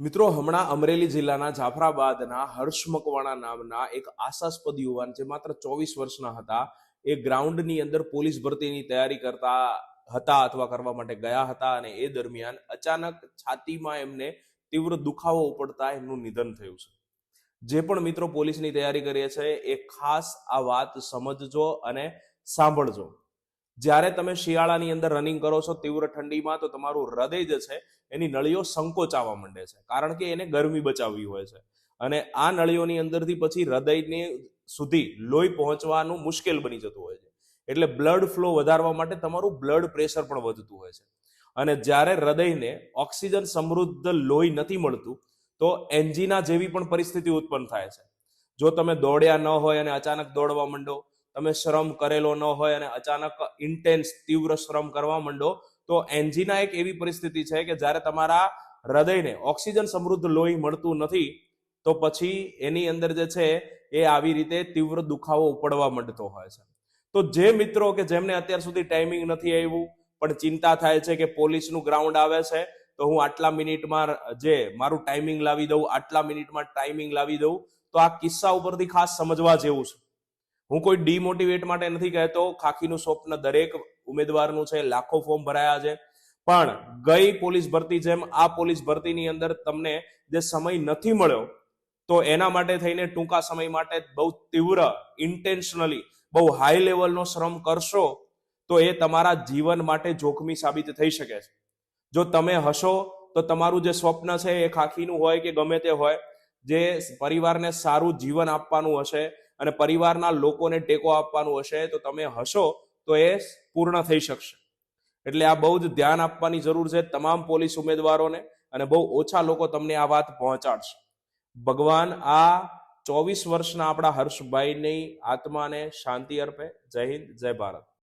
મિત્રો, હમણાં અમરેલી જિલ્લાના જાફરાબાદના હર્ષ મકવાણા નામના એક આશાસ્પદ યુવાન જે માત્ર ચોવીસ વર્ષના હતા, એ ગ્રાઉન્ડની અંદર પોલીસ ભરતીની તૈયારી કરતા હતા અથવા કરવા માટે ગયા હતા અને એ દરમિયાન અચાનક છાતીમાં એમને તીવ્ર દુખાવો ઉપડતા એમનું નિધન થયું છે. જે પણ મિત્રો પોલીસની તૈયારી કરીએ છે, એ ખાસ આ વાત સમજજો અને સાંભળજો. જ્યારે તમે શિયાળાની અંદર રનિંગ કરો છો તીવ્ર ઠંડીમાં, તો તમારું હૃદય જે છે, એની નળીઓ સંકોચાવા માંડે છે. કારણ કે એને ગરમી બચાવવી હોય છે. અને આ નળીઓની અંદરથી પછી હૃદયની સુધી લોહી પહોંચવાનું મુશ્કેલ બની જતું હોય છે. એટલે બ્લડ ફ્લો વધારવા માટે તમારું બ્લડ પ્રેશર પણ વધતું હોય છે. અને જ્યારે હૃદયને ઓક્સિજન સમૃદ્ધ લોહી નથી મળતું, તો એન્જિના જેવી પણ પરિસ્થિતિ ઉત્પન્ન થાય છે. જો તમે દોડ્યા ન હોય અને અચાનક દોડવા માંડો તમે શ્રમ કરેલો ન હોય અને અચાનક ઇન્ટેન્સ તીવ્ર શ્રમ કરવા માંડો, તો એન્જિના એક એવી પરિસ્થિતિ છે કે જ્યારે તમારા હૃદયને ઓક્સિજન સમૃદ્ધ લોહી મળતું નથી, તો પછી એની અંદર જે છે એ આવી રીતે તીવ્ર દુખાવો ઉપડવા માંડતો હોય છે. તો જે મિત્રો કે જેમને અત્યાર સુધી ટાઈમિંગ નથી આવ્યું, પણ ચિંતા થાય છે કે પોલીસનું ગ્રાઉન્ડ આવે છે, તો હું આટલા મિનિટમાં જે મારું ટાઈમિંગ લાવી દઉં, આટલા મિનિટમાં ટાઈમિંગ લાવી દઉં, તો આ કિસ્સા ઉપરથી ખાસ સમજવા જેવું છે. હું કોઈ ડીમોટિવેટ માટે નથી કહેતો. ખાખીનું સ્વપ્ન દરેક ઉમેદવારનું છે. લાખો ફોર્મ ભરાયા છે. પણ ગઈ પોલીસ ભરતી જેમ આ પોલીસ ભરતીની અંદર તમને જે સમય નથી મળ્યો, તો એના માટે થઈને ટૂંકા સમય માટે બહુ તીવ્ર ઇન્ટેન્શનલી બહુ હાઈ લેવલનો શ્રમ કરશો, તો એ તમારા જીવન માટે જોખમી સાબિત થઈ શકે છે. જો તમે હશો, તો તમારું જે સ્વપ્ન છે એ ખાખીનું હોય કે ગમે તે હોય, જે પરિવારને સારું જીવન આપવાનું હશે અને પરિવારના લોકોને ટેકો આપવાનું હશે તો તમે હશો તો એ પૂર્ણ થઈ શકશે. એટલે આ બહુ જ ધ્યાન આપવાની જરૂર છે તમામ પોલીસ ઉમેદવારોને અને બહુ ઓછા લોકો તમને આ વાત પહોંચાડશે. ભગવાન આ ચોવીસ વર્ષના આપણા હર્ષભાઈની આત્માને શાંતિ અર્પે. જય હિન્દ, જય ભારત.